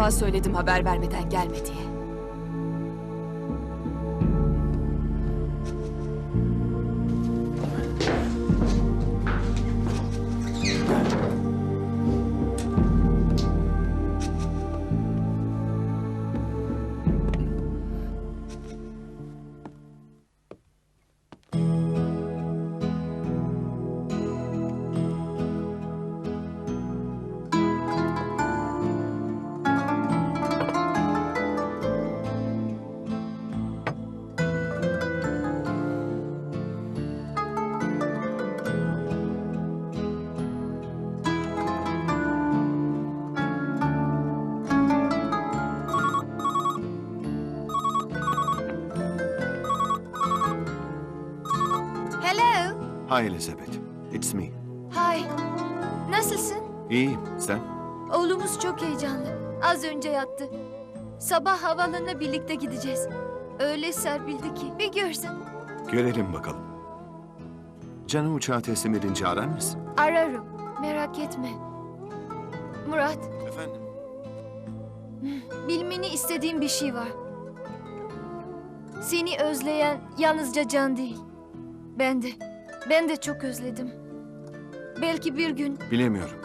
defa söyledim haber vermeden gelme diye. Hi Elizabeth. It's me. Hi. Nasılsın? İyiyim. Sen? Oğlumuz çok heyecanlı. Az önce yattı. Sabah havalanına birlikte gideceğiz. Öyle serpildi ki bir görsen. Görelim bakalım. Canım uçağı teslim edince arar mısın? Ararım. Merak etme. Murat, Efendim? bilmeni istediğim bir şey var. Seni özleyen yalnızca Can değil. Ben de. Ben de çok özledim. Belki bir gün Bilemiyorum.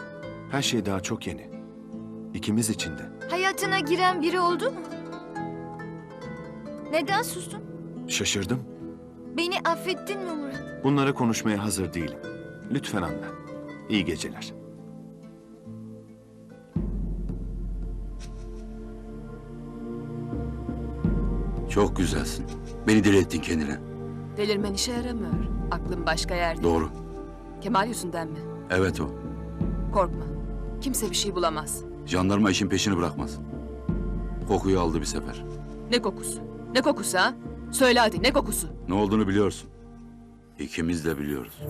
Her şey daha çok yeni. İkimiz için de. hayatına giren biri oldu mu? Neden sustun? Şaşırdım. Beni affettin mi Murat? Bunlara konuşmaya hazır değilim. Lütfen anla. İyi geceler. Çok güzelsin. Beni deli ettin kendine. Delirmen işe yaramıyor. Aklın başka yerde. Doğru. Kemal yüzünden mi? Evet o. Korkma. Kimse bir şey bulamaz. Jandarma işin peşini bırakmaz. Kokuyu aldı bir sefer. Ne kokusu? Ne kokusu ha? Söyle hadi ne kokusu? Ne olduğunu biliyorsun. İkimiz de biliyoruz.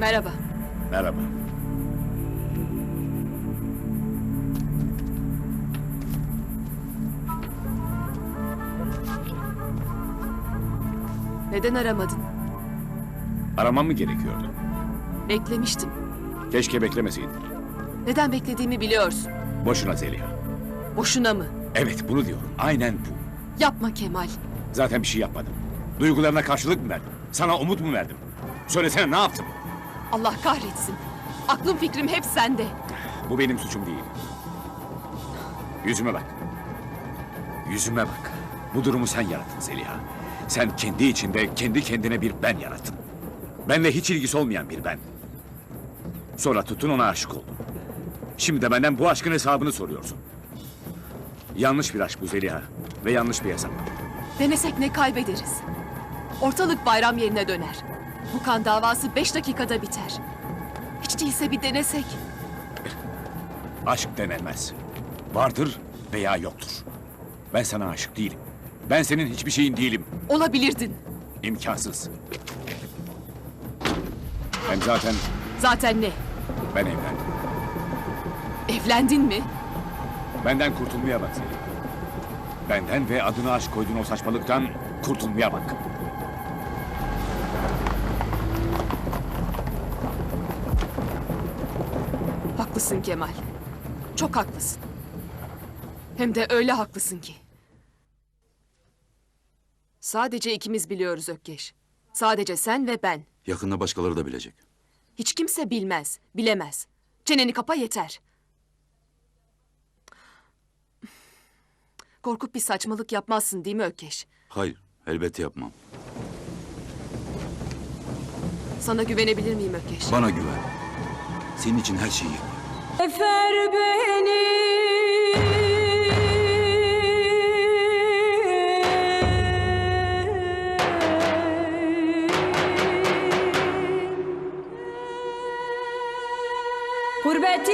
Merhaba. Merhaba. Neden aramadın? Aramam mı gerekiyordu? Beklemiştim. Keşke beklemeseydin. Neden beklediğimi biliyorsun. Boşuna Zeliha. Boşuna mı? Evet bunu diyorum. Aynen bu. Yapma Kemal. Zaten bir şey yapmadım. Duygularına karşılık mı verdim? Sana umut mu verdim? Söylesene ne yaptım? Allah kahretsin. Aklım fikrim hep sende. Bu benim suçum değil. Yüzüme bak. Yüzüme bak. Bu durumu sen yarattın Zeliha. Sen kendi içinde kendi kendine bir ben yarattın. Benle hiç ilgisi olmayan bir ben. Sonra tuttun ona aşık oldun. Şimdi de benden bu aşkın hesabını soruyorsun. Yanlış bir aşk bu Zeliha. Ve yanlış bir hesap. Denesek ne kaybederiz? Ortalık bayram yerine döner. Bu kan davası beş dakikada biter. Hiç değilse bir denesek. Aşk denilmez. Vardır veya yoktur. Ben sana aşık değilim. Ben senin hiçbir şeyin değilim. Olabilirdin. İmkansız. Hem zaten Zaten ne? ben evlendim. Evlendin mi? Benden kurtulmaya bak Zeliha. Benden ve adına aşk koyduğun o saçmalıktan kurtulmaya bak. Haklısın Kemal. Çok haklısın. Hem de öyle haklısın ki. Sadece ikimiz biliyoruz Ökkeş. Sadece sen ve ben. Yakında başkaları da bilecek. Hiç kimse bilmez, bilemez. Çeneni kapa yeter. Korkup bir saçmalık yapmazsın değil mi Ökkeş? Hayır, elbette yapmam. Sana güvenebilir miyim Ökkeş? Bana güven. Senin için her şeyi yaparım. Efer beni. Gurbet